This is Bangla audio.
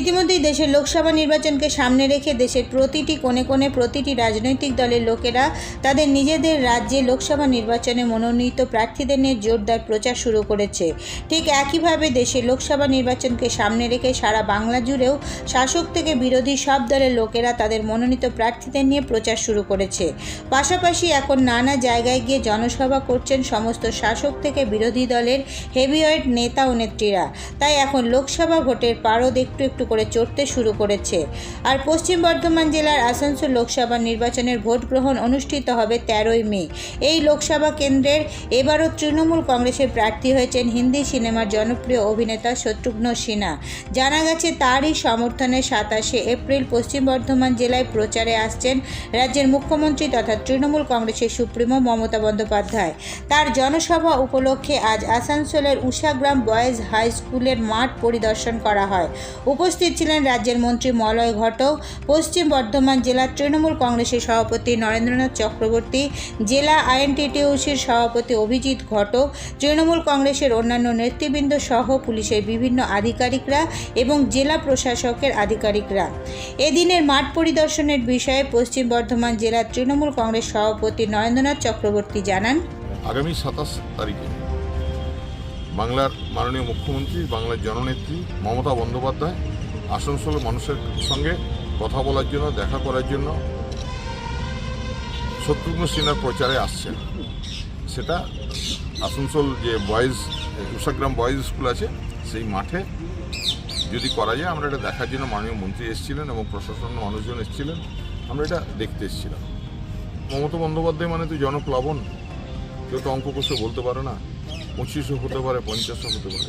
ইতিমধ্যেই দেশের লোকসভা নির্বাচনকে সামনে রেখে দেশের প্রতিটি কোণে কোণে প্রতিটি রাজনৈতিক দলের লোকেরা তাদের নিজেদের রাজ্যে লোকসভা নির্বাচনে মনোনীত প্রার্থীদের নিয়ে জোরদার প্রচার শুরু করেছে। ঠিক একইভাবে দেশের লোকসভা নির্বাচনকে সামনে রেখে সারা বাংলা জুড়েও শাসক থেকে বিরোধী সব দলের লোকেরা তাদের মনোনীত প্রার্থীদের নিয়ে প্রচার শুরু করেছে। পাশাপাশি এখন নানা জায়গায় গিয়ে জনসভা করছেন সমস্ত শাসক থেকে বিরোধী দলের হেভিওয়েট নেতা ও নেত্রীরা। তাই এখন লোকসভা ভোটের পারদ একটু একটু করে চড়তে শুরু করেছে। আর পশ্চিম বর্ধমান জেলার আসানসোল লোকসভা নির্বাচনের ভোট গ্রহণ অনুষ্ঠিত হবে তেরোই মে। এই লোকসভা কেন্দ্রের এবারও তৃণমূল কংগ্রেসের প্রার্থী হয়েছেন হিন্দি সিনেমার জনপ্রিয় অভিনেতা শত্রুঘ্ন সিনহা। জানা গেছে তারই সমর্থনে সাতাশে এপ্রিল পশ্চিম বর্ধমান জেলায় প্রচারে আসছেন রাজ্যের মুখ্যমন্ত্রী তথা তৃণমূল কংগ্রেসের সুপ্রিমো মমতা বন্দ্যোপাধ্যায়। তার জনসভা উপলক্ষে আজ আসানসোলের উষাগ্রাম বয়েজ হাই স্কুলের মাঠ পরিদর্শন করা হয়। উপস্থিত ছিলেন রাজ্যের মন্ত্রী মলয় ঘটক, পশ্চিম বর্ধমান জেলার তৃণমূল কংগ্রেসের সভাপতি নরেন্দ্রনাথ চক্রবর্তী, জেলা আইএনটিটিউসির সভাপতি অভিজিৎ ঘটক, তৃণমূল কংগ্রেসের অন্যান্য নেতৃবৃন্দ সহ পুলিশের বিভিন্ন আধিকারিকরা এবং জেলা প্রশাসকের আধিকারিকরা। এদিনের মাঠ পরিদর্শনের বিষয়ে পশ্চিম বর্ধমান জেলার তৃণমূল কংগ্রেস সভাপতি নরেন্দ্রনাথ চক্রবর্তী জানান। আগামী সাতাশ তারিখে বাংলার মাননীয় মুখ্যমন্ত্রী, বাংলার জননেত্রী মমতা বন্দ্যোপাধ্যায় আসানসোলের মানুষের সঙ্গে কথা বলার জন্য, দেখা করার জন্য শত্রুঘ্ন সিনহার প্রচারে আসছেন। সেটা আসানসোল যে বয়েজ উষাগ্রাম বয়েজ স্কুল আছে, সেই মাঠে যদি করা যায়, আমরা এটা দেখার জন্য মাননীয় মন্ত্রী এসেছিলেন এবং প্রশাসন মানুষজন এসেছিলেন, আমরা এটা দেখতে এসেছিলাম। মমতা বন্দ্যোপাধ্যায় মানে তো জনপ্লাবন কেউ তো অঙ্ক কষে বলতে পারে না, পঁচিশও হতে পারে, পঞ্চাশও হতে পারে।